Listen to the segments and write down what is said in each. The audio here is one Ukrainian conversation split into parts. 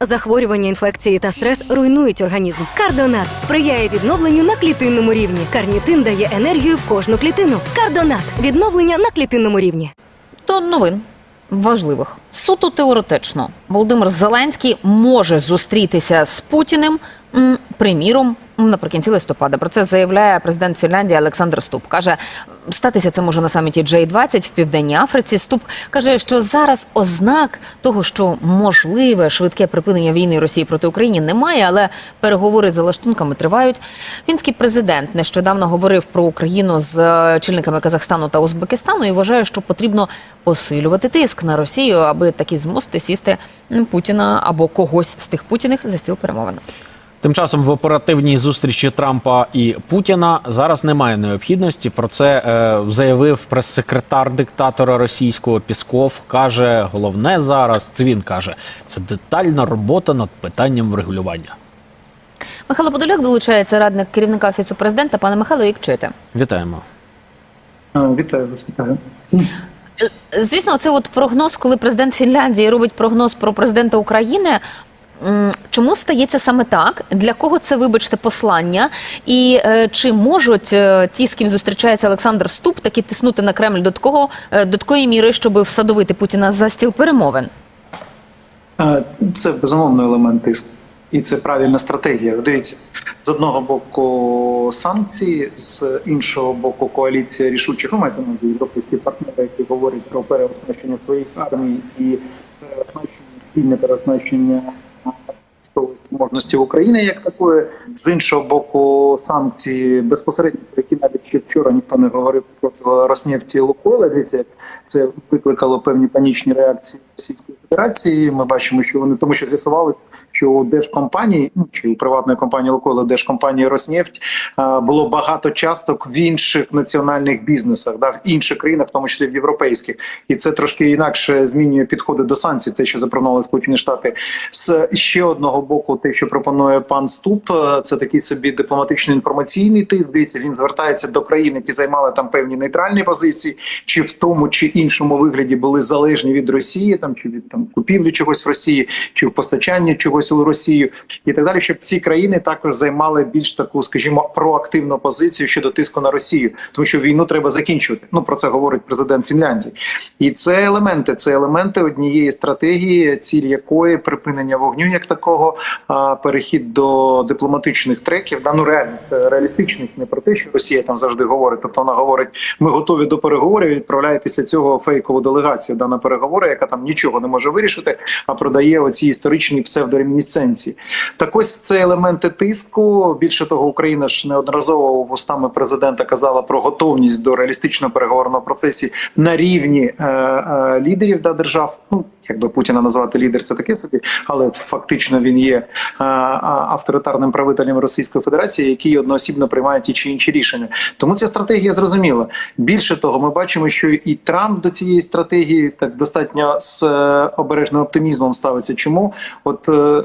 Захворювання, інфекції та стрес руйнують організм. Кардонат сприяє відновленню на клітинному рівні. Карнітин дає енергію в кожну клітину. Кардонат відновлення на клітинному рівні. До новин важливих суто теоретично Володимир Зеленський може зустрітися з Путіним, приміром, наприкінці листопада. Про це заявляє президент Фінляндії Олександр Ступ. каже, статися це може на саміті J20 в південній Африці. Ступ каже, що зараз ознак того, що можливе швидке припинення війни Росії проти України немає, але переговори за лаштунками тривають. Фінський президент нещодавно говорив про Україну з е, очільниками Казахстану та Узбекистану і вважає, що потрібно посилювати тиск на Росію, аби таки змусити сісти Путіна або когось з тих Путіних за стіл перемовин. Тим часом в оперативній зустрічі Трампа і Путіна зараз немає необхідності. Про це е, заявив прес-секретар диктатора російського Пісков. каже, головне зараз це він каже. Це детальна робота над питанням врегулювання. Михайло Подоляк долучається радник керівника офісу президента. Пане Михайло, як чуєте? Вітаємо. Вітаю вас, вітаю. Звісно, це от прогноз, коли президент Фінляндії робить прогноз про президента України. Чому стається саме так? Для кого це, вибачте, послання? І е, чи можуть е, ті, з ким зустрічається Олександр Ступ, таки тиснути на Кремль до такого е, до такої міри, щоб всадовити Путіна за стіл перемовин? Це безумовно елемент тиску. І це правильна стратегія. Дивіться, з одного боку санкції, з іншого боку, коаліція рішучих ну, мається на європейські партнери, які говорять про переоснащення своїх армій і переоснащення спільне переоснащення спроможності України як такої. З іншого боку, санкції безпосередньо, про які навіть ще вчора ніхто не говорив про Роснефті і. Дивіться, це викликало певні панічні реакції Російської Федерації. Ми бачимо, що вони тому, що з'ясували, що у держкомпанії, ну чи у приватної компанії Лукойла, держкомпанії Роснефть було багато часток в інших національних бізнесах, да, в інших країнах, в тому числі в європейських, і це трошки інакше змінює підходи до санкцій. Те, що запропонували Сполучені Штати, з ще одного боку, те, що пропонує пан Ступ, е, це такий собі дипломатичний інформаційний тиск. Дивіться, він звертається до країн, які займали там певні нейтральні позиції, чи в тому чи іншому вигляді були залежні від Росії, там чи від там купівлі чогось в Росії, чи в постачанні чогось у Росію, і так далі, щоб ці країни також займали більш таку, скажімо, проактивну позицію щодо тиску на Росію, тому що війну треба закінчувати. Ну про це говорить президент Фінляндії, і це елементи, це елементи однієї стратегії, ціль якої припинення вогню, як такого, перехід до дипломатичних треків, да, ну реальних реалістичних, не про те, що Росія там завжди говорить. Тобто вона говорить, ми готові до переговорів. Відправляє після цього фейкову делегацію да, на переговори, яка там нічого не може вирішити, а продає оці історичні псевдоремінісценції. Так ось це елементи тиску. Більше того, Україна ж неодноразово вустами президента казала про готовність до реалістичного переговорного процесі на рівні е, е, лідерів да, держав. Ну якби Путіна назвати лідер, це таке собі, але фактично він є е, авторитарним правителем Російської Федерації, який одноосібно приймає ті чи інші рішення. Тому ця стратегія зрозуміла. Більше того, ми бачимо, що і Трамп до цієї стратегії так достатньо з обережним оптимізмом ставиться. Чому от е,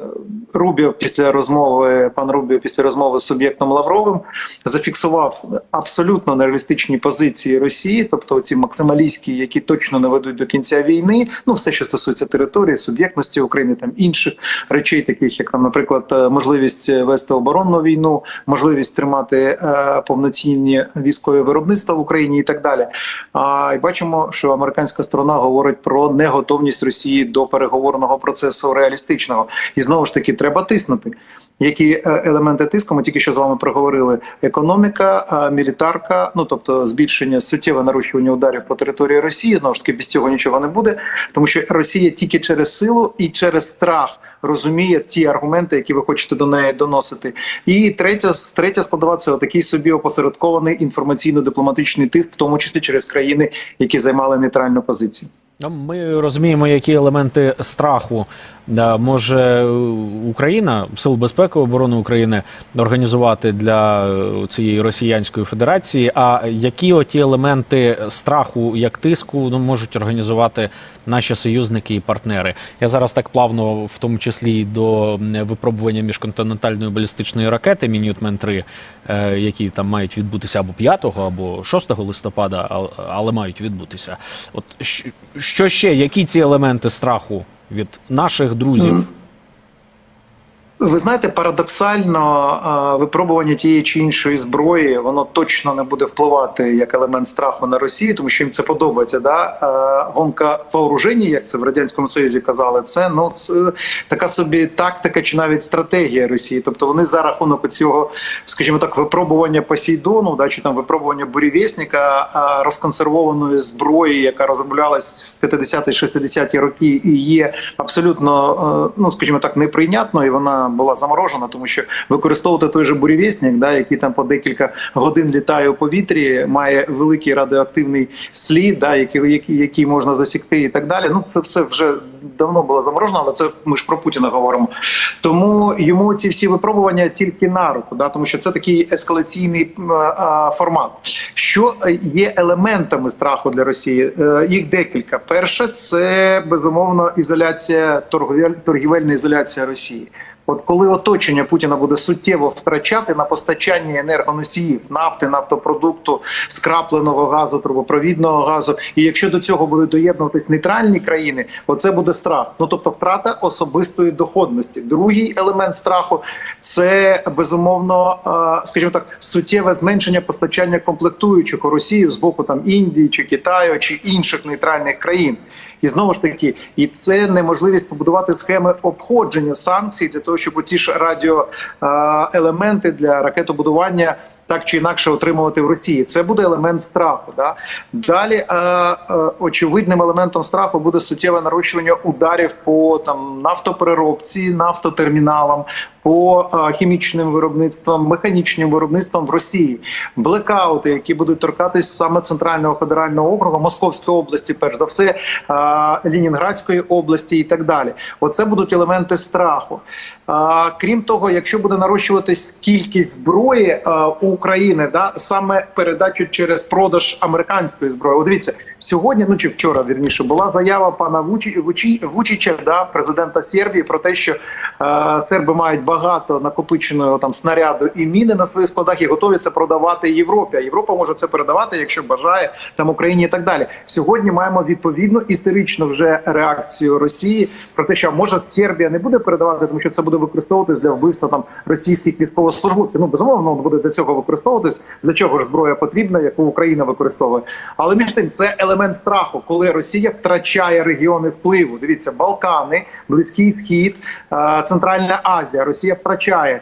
Рубіо після розмови, пан Рубіо після розмови з суб'єктом Лавровим зафіксував абсолютно нереалістичні позиції Росії, тобто ці максималістські, які точно не ведуть до кінця війни. Ну все, що стосується території, суб'єктності України, там інших речей, таких як там, наприклад, е, можливість вести оборонну війну, можливість тримати е, повноцінні військові виробництва в Україні і так далі. А і бачимо, що американська сторона говорить про неготовність Росії до переговорного процесу реалістичного, і знову ж таки треба тиснути. Які е, елементи тиску ми тільки що з вами проговорили: економіка, е, мілітарка, ну тобто збільшення суттєве нарощування ударів по території Росії. Знову ж таки, без цього нічого не буде, тому що Росія тільки через силу і через страх розуміє ті аргументи, які ви хочете до неї доносити. І третя третя складова це такий собі опосередкований інформаційно-дипломатичний тиск, в тому числі через країни, які займали нейтральну позицію. Ну, Ми розуміємо, які елементи страху може Україна, Сил безпеки оборони України організувати для е, цієї Росіянської Федерації. А які оті елементи страху, як тиску, ну можуть організувати наші союзники і партнери? Я зараз так плавно, в тому числі і до випробування міжконтинентальної балістичної ракети Мінютмен 3 е, які там мають відбутися або 5, або 6 листопада, але мають відбутися. От що ще, які ці елементи страху від наших друзів? Ви знаєте, парадоксально випробування тієї чи іншої зброї воно точно не буде впливати як елемент страху на Росію, тому що їм це подобається. Да? Гонка вооружені, як це в радянському Союзі казали, це ну це така собі тактика чи навіть стратегія Росії. Тобто вони за рахунок цього, скажімо так, випробування Посейдону, да, чи там випробування бурєвєсника розконсервованої зброї, яка розроблялась в 50-60-ті роки, і є абсолютно, е, ну скажімо так, неприйнятною. і Вона була заморожена, тому що використовувати той же бурєвєсник, да, який там по декілька годин літає у повітрі, має великий радіоактивний слід, да, який, який, який можна засікти, і так далі. Ну це все вже давно було заморожено, але це ми ж про Путіна говоримо. Тому йому ці всі випробування тільки на руку, да, тому що це такий ескалаційний а, формат. Що є елементами страху для Росії? Е, Їх декілька. Перше, це безумовно ізоляція торгівельна ізоляція Росії. От коли оточення Путіна буде суттєво втрачати на постачанні енергоносіїв, нафти, нафтопродукту, скрапленого газу, трубопровідного газу, і якщо до цього будуть доєднуватись нейтральні країни, оце буде страх. Ну тобто втрата особистої доходності. Другий елемент страху це безумовно, е, скажімо так, суттєве зменшення постачання комплектуючих у Росію з боку там Індії чи Китаю чи інших нейтральних країн. І знову ж таки, і це неможливість побудувати схеми обходження санкцій для того, щоб ці ж радіоелементи для ракетобудування так чи інакше отримувати в Росії. Це буде елемент страху. Да? Далі е, е, очевидним елементом страху буде суттєве нарощування ударів по там нафтопереробці, нафтотерміналам, по е, хімічним виробництвам, механічним виробництвам в Росії, блекаути, які будуть торкатись саме центрального федерального округу, Московської області, перш за все, е, Лінінградської області і так далі. Оце будуть елементи страху. Крім того, якщо буде нарощуватись кількість зброї е, у України, да саме передачу через продаж американської зброї. Дивіться, сьогодні, ну чи вчора вірніше, була заява пана Вучі, Вучі, Вучича, да, президента Сербії, про те, що е, серби мають багато накопиченого там снаряду і міни на своїх складах і готові це продавати Європі. А Європа може це передавати, якщо бажає там Україні і так далі. Сьогодні маємо відповідну історичну вже реакцію Росії про те, що може Сербія не буде передавати, тому що це буде використовуватись для вбивства там російських військовослужбовців. Ну безумовно буде для цього використовуватись. Для чого ж зброя потрібна, яку Україна використовує. Але між тим це елемент страху, коли Росія втрачає регіони впливу. Дивіться, Балкани, Близький Схід, е, Центральна Азія. Росія втрачає.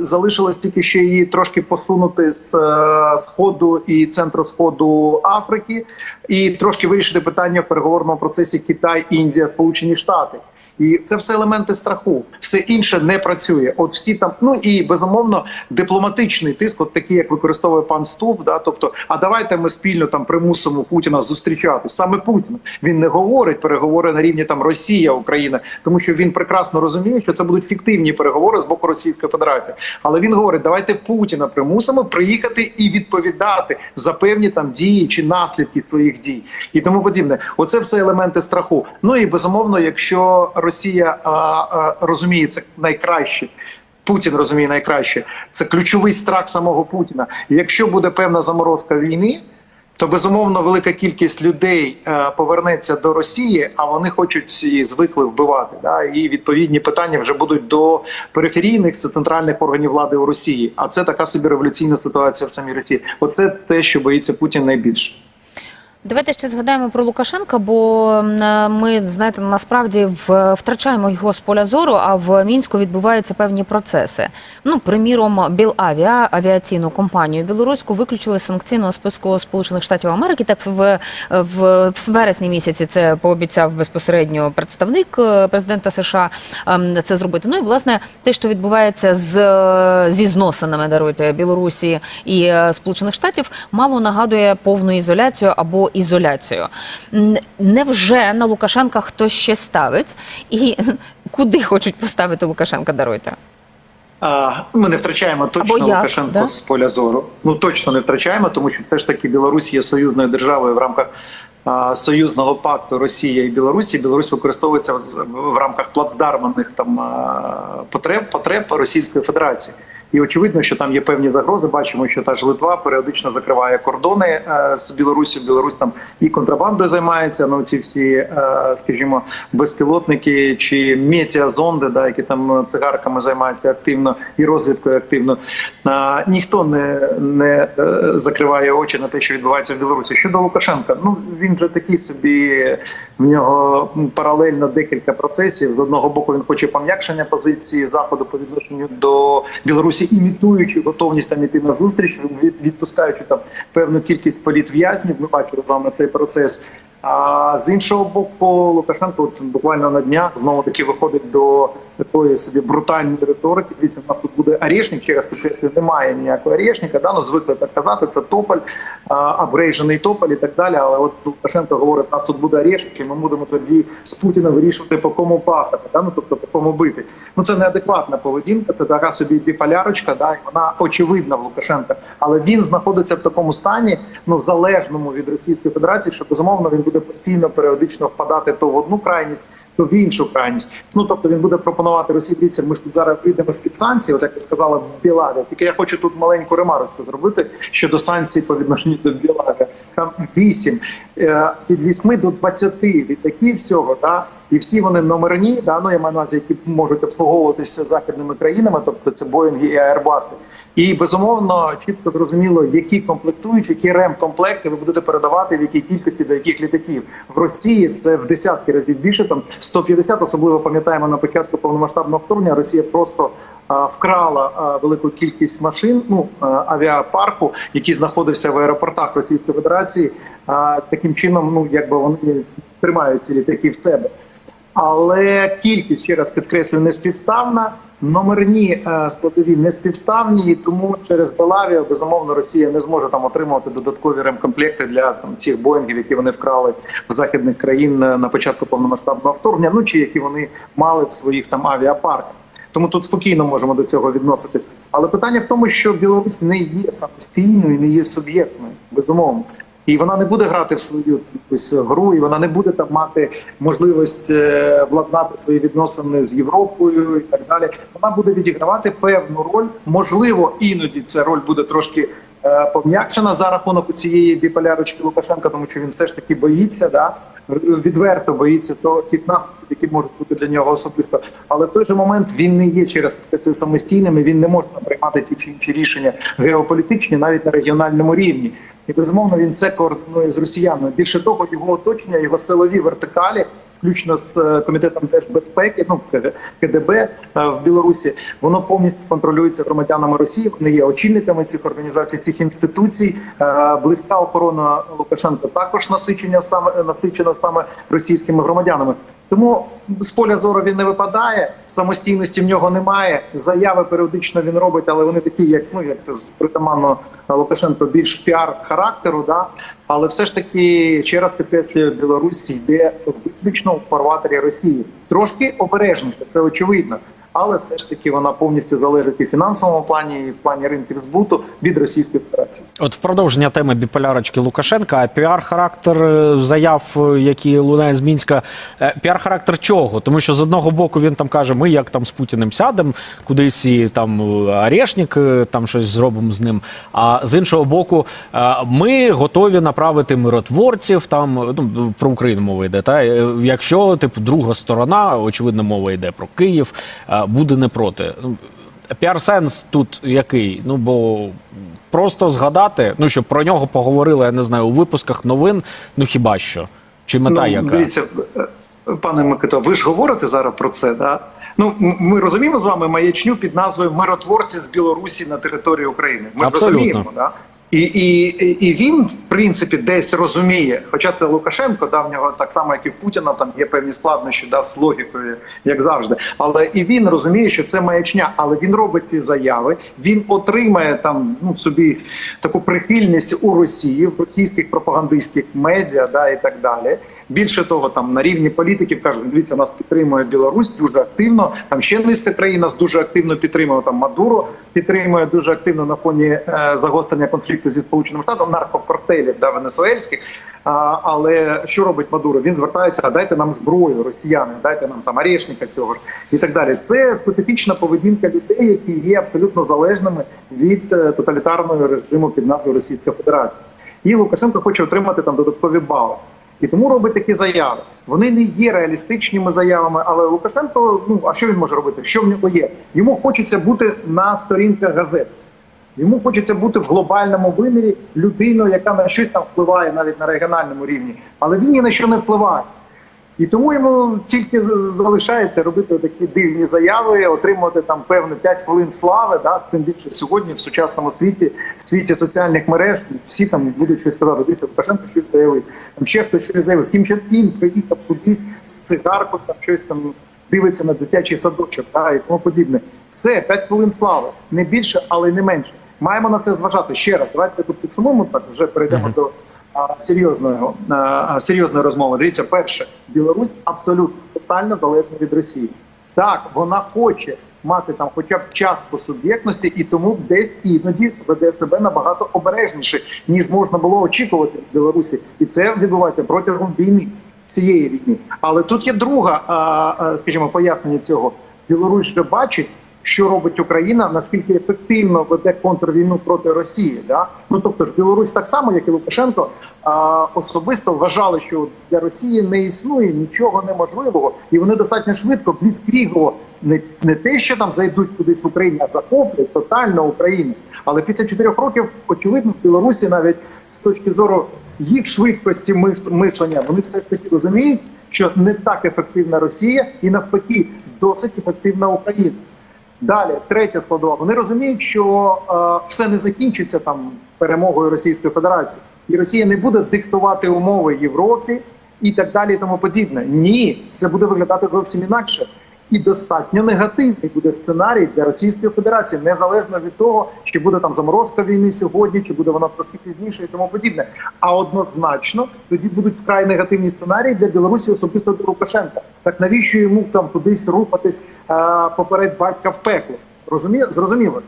Залишилось тільки ще її трошки посунути з е, сходу і центру сходу Африки, і трошки вирішити питання в переговорному процесі Китай, Індія, Сполучені Штати. І це все елементи страху. Все інше не працює. От всі там, ну і безумовно, дипломатичний тиск, от такий, як використовує пан Ступ. Да, тобто, а давайте ми спільно там примусимо Путіна зустрічатись. Саме Путін він не говорить переговори на рівні там Росія, Україна, тому що він прекрасно розуміє, що це будуть фіктивні переговори з боку Російської Федерації. Але він говорить: давайте Путіна примусимо приїхати і відповідати за певні там дії чи наслідки своїх дій і тому подібне. Оце все елементи страху. Ну і безумовно, якщо Росія а, а, розуміє це найкраще. Путін розуміє найкраще. Це ключовий страх самого Путіна. Якщо буде певна заморозка війни, то безумовно велика кількість людей е, повернеться до Росії, а вони хочуть і звикли вбивати. Да? І відповідні питання вже будуть до периферійних це центральних органів влади у Росії. А це така собі революційна ситуація в самій Росії. Оце те, що боїться Путін найбільше. Давайте ще згадаємо про Лукашенка, бо е, ми знаєте, насправді втрачаємо його з поля зору. А в мінську відбуваються певні процеси. Ну, приміром, Білавіа, авіаційну компанію білоруську, виключили з санкційного списку Сполучених Штатів Америки. Так в, в, в вересні місяці це пообіцяв безпосередньо представник е, президента США ем, це зробити. Ну і власне те, що відбувається з зі зносинами даруйте Білорусі і е, Сполучених Штатів, мало нагадує повну ізоляцію або ізоляцію. Невже на Лукашенка хтось ще ставить? І куди хочуть поставити Лукашенка? Даруйте? Ми не втрачаємо точно Або як, Лукашенко да? з поля зору. Ну точно не втрачаємо, тому що все ж таки Білорусь є союзною державою в рамках а, союзного пакту Росія і Білорусі. Білорусь використовується в, в рамках плацдарманих там а, потреб потреб Російської Федерації. І очевидно, що там є певні загрози. Бачимо, що та ж Литва періодично закриває кордони е, з Білорусі. Білорусь там і контрабандою займається. Ну ці всі, е, скажімо, безпілотники чи метеозонди, да, які там цигарками займаються активно і розвідкою активно. Ніхто не, не е, закриває очі на те, що відбувається в Білорусі. Щодо Лукашенка, ну він же такий собі. В нього паралельно декілька процесів. З одного боку він хоче пом'якшення позиції заходу по відношенню до Білорусі, імітуючи готовність там іти на зустріч, відпускаючи там певну кількість політв'язнів. Ми бачили з вами цей процес. А з іншого боку, Лукашенко от буквально на днях знову таки виходить до такої собі брутальної риторики. Дивіться, в нас тут буде орешник, через підкреслю немає ніякого орешника. Да? Ну, звикли так казати, це тополь, абрейжений тополь і так далі. Але от Лукашенко говорить, у нас тут буде орешник, і ми будемо тоді з Путіна вирішувати, по кому пахати, да? ну, тобто по кому бити. Ну це неадекватна поведінка, це така собі біполярочка, да? і вона очевидна в Лукашенка. Але він знаходиться в такому стані, ну залежному від Російської Федерації, що безумовно він буде постійно періодично впадати то в одну крайність, то в іншу крайність. Ну тобто він буде пропонувати Росії. Дивіться, ми ж тут зараз прийдемо в санкції, от як ви сказала в Білаві. Тільки я хочу тут маленьку ремарку зробити щодо санкцій по відношенню до Білаві. Там 8, е, від 8 до 20 літаків всього, да, і всі вони номерні, да, ну я маю на увазі, які можуть обслуговуватися західними країнами, тобто це Боїнги і Аербаси. І безумовно чітко зрозуміло, які комплектуючі, які ремкомплекти ви будете передавати, в якій кількості до яких літаків в Росії це в десятки разів більше. Там 150, особливо пам'ятаємо на початку повномасштабного вторгнення. Росія просто вкрала велику кількість машин, ну авіапарку, який знаходився в аеропортах Російської Федерації. Таким чином, ну якби вони тримають ці літаки в себе. Але кількість ще раз підкреслюю не співставна. Номерні е, складові не співставні, і тому через Белавію безумовно Росія не зможе там отримувати додаткові ремкомплекти для там цих боїнгів, які вони вкрали в західних країн е, на початку повномасштабного вторгнення, ну чи які вони мали в своїх там авіапарках. Тому тут спокійно можемо до цього відноситись. Але питання в тому, що Білорусь не є самостійною, не є суб'єктною, безумовно. І вона не буде грати в свою якусь гру, і вона не буде там мати можливість е, владнати свої відносини з Європою і так далі. Вона буде відігравати певну роль. Можливо, іноді ця роль буде трошки е, пом'якшена за рахунок цієї біполярочки Лукашенка, тому що він все ж таки боїться, да відверто боїться то тих наслідків, які можуть бути для нього особисто. Але в той же момент він не є через те самостійним, і він не може приймати ті чи інші рішення геополітичні навіть на регіональному рівні. І безумовно він це координує з росіянами. Більше того, його оточення, його силові вертикалі, включно з е, комітетом держбезпеки, ну КДБ е, в Білорусі, воно повністю контролюється громадянами Росії. Вони є очільниками цих організацій, цих інституцій. Е, Близька охорона Лукашенка також насичення саме насичена саме російськими громадянами. Тому з поля зору він не випадає, самостійності в нього немає. Заяви періодично він робить, але вони такі, як ну як це з притаманно Лукашенко, більш піар характеру. Да? Але все ж таки, ще раз підкреслюю, Білорусь йде виключно у фарватері Росії. Трошки обережніше, це очевидно. Але все ж таки вона повністю залежить і в фінансовому плані, і в плані ринків збуту від Російської Федерації. От в продовження теми біполярочки Лукашенка, а піар-характер е, заяв, е, які лунає з Мінська, е, піар-характер чого? Тому що з одного боку він там каже, ми як там з Путіним сядемо кудись і там Орешник, там щось зробимо з ним. А з іншого боку, ми готові направити миротворців. Там ну, про Україну мова йде. Та якщо типу друга сторона, очевидно, мова йде про Київ, буде не проти. Ну, Піар-сенс тут який? Ну бо просто згадати, ну щоб про нього поговорили, я не знаю, у випусках новин. Ну хіба що? Чи мета яка? Ну, Дивіться, е, пане Микито, ви ж говорите зараз про це, да? Ну, ми розуміємо з вами маячню під назвою Миротворці з Білорусі на території України. Ми ж Абсолютно. розуміємо, да? І, і, і- він, в принципі, десь розуміє, хоча це Лукашенко, да, в нього так само, як і в Путіна, там є певні складнощі да, з логікою, як завжди. Але і він розуміє, що це маячня, але він робить ці заяви. Він отримає там ну собі таку прихильність у Росії, в російських пропагандистських медіа, да і так далі. Більше того, там на рівні політиків кажуть, дивіться, нас підтримує Білорусь дуже активно. Там ще низка країн нас дуже активно підтримує. Там Мадуро підтримує дуже активно на фоні е, загострення конфлікту зі сполученими штатами наркокартелів да, венесуельських. А, але що робить Мадуро? Він звертається, а дайте нам зброю, росіяни, дайте нам там арешника цього ж і так далі. Це специфічна поведінка людей, які є абсолютно залежними від е, тоталітарного режиму під назвою Російська Федерація. І Лукашенко хоче отримати там додаткові бали. І тому робить такі заяви. Вони не є реалістичними заявами, але Лукашенко, ну а що він може робити? Що в нього є? Йому хочеться бути на сторінках газет. Йому хочеться бути в глобальному вимірі людиною, яка на щось там впливає навіть на регіональному рівні, але він ні на що не впливає. І тому йому тільки залишається робити такі дивні заяви, отримувати там певно 5 хвилин слави. Да? Тим більше сьогодні в сучасному світі, в світі соціальних мереж, всі там будуть щось казати. Дивіться, Лукашенко щось заявив. Там ще хтось щось заявив. Кім Чен приїхав кудись з цигаркою, там щось там дивиться на дитячий садочок да, і тому подібне. Все, 5 хвилин слави, не більше, але й не менше. Маємо на це зважати ще раз. Давайте тут підсумуємо так. Вже перейдемо до а, серйозного а, серйозної розмови. Дивіться, перше, Білорусь абсолютно тотально залежна від Росії. Так, вона хоче мати там хоча б частку суб'єктності, і тому десь іноді веде себе набагато обережніше, ніж можна було очікувати в Білорусі, і це відбувається протягом війни. Цієї війни, але тут є друга, скажімо, пояснення цього. Білорусь вже бачить, що робить Україна, наскільки ефективно веде контрвійну проти Росії. Да? Ну тобто ж Білорусь так само, як і Лукашенко, а, особисто вважали, що для Росії не існує нічого неможливого, і вони достатньо швидко бліцкрігово не, не те, що там зайдуть кудись в Україні, а захоплять тотально Україну. Але після чотирьох років, очевидно, в Білорусі навіть з точки зору їх швидкості мис- мислення, вони все ж таки розуміють, що не так ефективна Росія, і навпаки, досить ефективна Україна. Далі, третя складова. Вони розуміють, що е, все не закінчиться там перемогою Російської Федерації, і Росія не буде диктувати умови Європі і так далі, і тому подібне. Ні, це буде виглядати зовсім інакше. І достатньо негативний буде сценарій для Російської Федерації, незалежно від того, чи буде там заморозка війни сьогодні, чи буде вона трошки пізніше і тому подібне. А однозначно тоді будуть вкрай негативні сценарії для Білорусі, особисто для Лукашенка. Так навіщо йому там кудись рухатись е, поперед батька в пекло? Розуміє? Зрозуміло.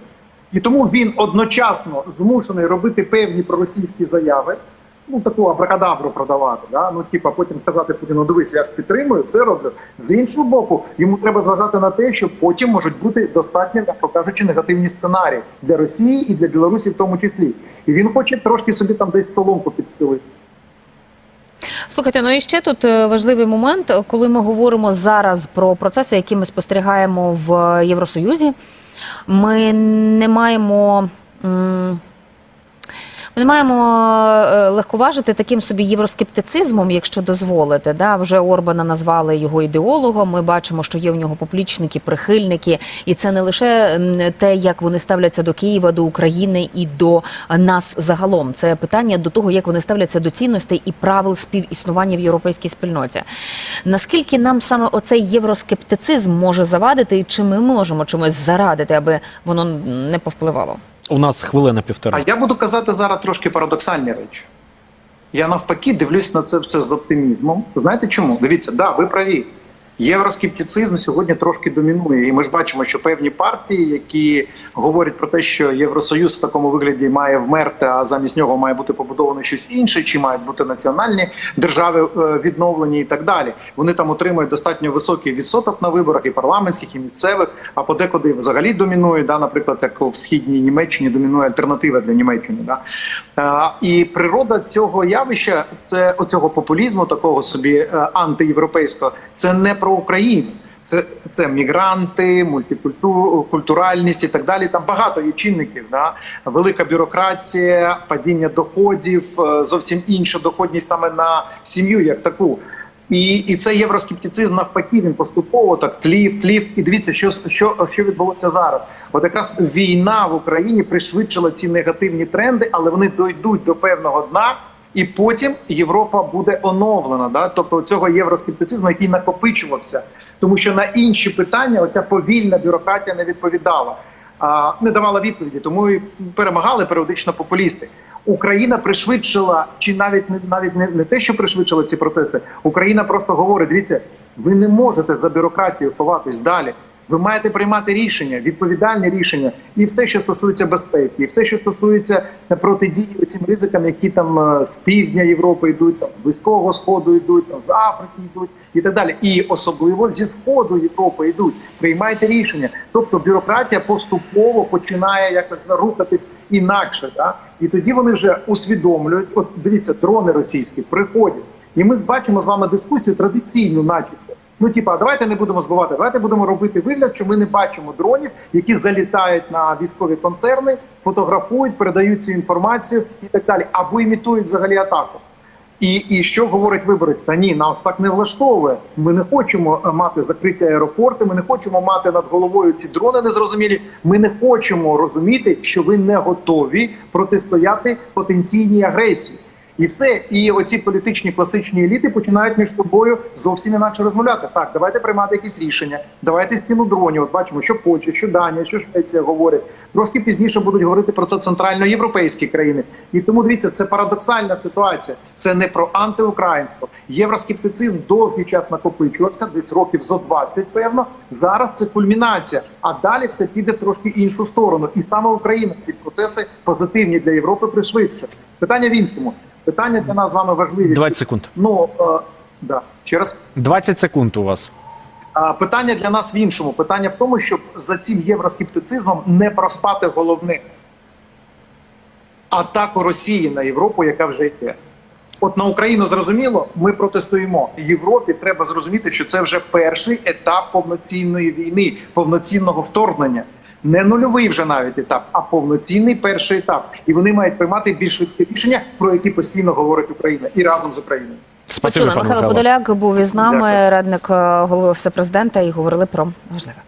І тому він одночасно змушений робити певні проросійські заяви, ну таку абракадабру продавати. Да? Ну, типа, потім казати Путіну, дивись, я ж підтримую, все роблю. З іншого боку, йому треба зважати на те, що потім можуть бути достатньо, як кажучи, негативні сценарії для Росії і для Білорусі, в тому числі. І він хоче трошки собі там десь соломку підстелити. Слухайте, ну і ще тут е, важливий момент, коли ми говоримо зараз про процеси, які ми спостерігаємо в Євросоюзі. Ми не маємо. Ми не маємо е, легковажити таким собі євроскептицизмом, якщо дозволите. Да? Вже Орбана назвали його ідеологом. Ми бачимо, що є в нього поплічники, прихильники, і це не лише те, як вони ставляться до Києва, до України і до нас загалом. Це питання до того, як вони ставляться до цінностей і правил співіснування в європейській спільноті. Наскільки нам саме оцей євроскептицизм може завадити, і чи ми можемо чимось зарадити, аби воно не повпливало? У нас хвилина півтора. А я буду казати зараз трошки парадоксальні речі. Я навпаки дивлюсь на це все з оптимізмом. Знаєте чому? Дивіться, да, ви праві. Євроскептицизм сьогодні трошки домінує, і ми ж бачимо, що певні партії, які говорять про те, що Євросоюз в такому вигляді має вмерти, а замість нього має бути побудовано щось інше, чи мають бути національні держави е, відновлені і так далі. Вони там отримують достатньо високий відсоток на виборах і парламентських, і місцевих, а подекуди взагалі домінує, да, наприклад, як в східній Німеччині домінує альтернатива для Німеччини. Да. Е, І природа цього явища, це оцього популізму, такого собі е, антиєвропейського, це не про Україну. Це, це мігранти, мультикультуральність і так далі. Там багато є чинників. Да? Велика бюрократія, падіння доходів, е, зовсім інша доходність саме на сім'ю, як таку. І, і цей євроскептицизм навпаки він поступово так тлів, тлів. І дивіться, що, що, що відбулося зараз. От якраз війна в Україні пришвидшила ці негативні тренди, але вони дойдуть до певного дна. І потім Європа буде оновлена, да? тобто цього євроскептицизму, який накопичувався, тому що на інші питання оця повільна бюрократія не відповідала, а, не давала відповіді, тому і перемагали періодично популісти. Україна пришвидшила, чи навіть навіть не, не те, що пришвидшила ці процеси. Україна просто говорить: дивіться, ви не можете за бюрократією ховатись далі. Ви маєте приймати рішення, відповідальні рішення, і все, що стосується безпеки, і все, що стосується е, протидії цим ризикам, які там е, з півдня Європи йдуть, там з близького сходу йдуть, там з Африки йдуть і так далі. І особливо зі сходу Європи йдуть. Приймайте рішення. Тобто бюрократія поступово починає якось рухатись інакше. Да? І тоді вони вже усвідомлюють. От дивіться, дрони російські приходять, і ми бачимо з вами дискусію традиційну, начебто. Ну, типа, давайте не будемо збивати, давайте будемо робити вигляд, що ми не бачимо дронів, які залітають на військові концерни, фотографують, передають цю інформацію і так далі, або імітують взагалі атаку. І, і що говорить виборець? Та ні, нас так не влаштовує. Ми не хочемо е, мати закриті аеропорти. Ми не хочемо мати над головою ці дрони незрозумілі. Ми не хочемо розуміти, що ви не готові протистояти потенційній агресії. І все, і оці політичні класичні еліти починають між собою зовсім інакше розмовляти. Так, давайте приймати якісь рішення. Давайте стіну дронів. От бачимо, що Польща, що Данія, що Швеція говорять. Трошки пізніше будуть говорити про це центральноєвропейські країни. І тому дивіться, це парадоксальна ситуація. Це не про антиукраїнство. Євроскептицизм довгий час накопичувався, десь років зо 20, певно. Зараз це кульмінація. А далі все піде в трошки іншу сторону. І саме Україна ці процеси позитивні для Європи пришвидшує. Питання в іншому. Питання для нас з вами важливі. 20 секунд. Ну е, да ще раз. 20 секунд у вас. А питання для нас в іншому. Питання в тому, щоб за цим євроскептицизмом не проспати головне атаку Росії на Європу, яка вже йде. От на Україну зрозуміло, ми протистоїмо. Європі треба зрозуміти, що це вже перший етап повноцінної війни, повноцінного вторгнення. Не нульовий вже навіть етап, а повноцінний перший етап. І вони мають приймати більш швидкі рішення, про які постійно говорить Україна і разом з Україною. Спасибо, Почули, Михайло Михайло. Подоляк був із нами, Дякую. радник е, голови всепрезидента, і говорили про важливе.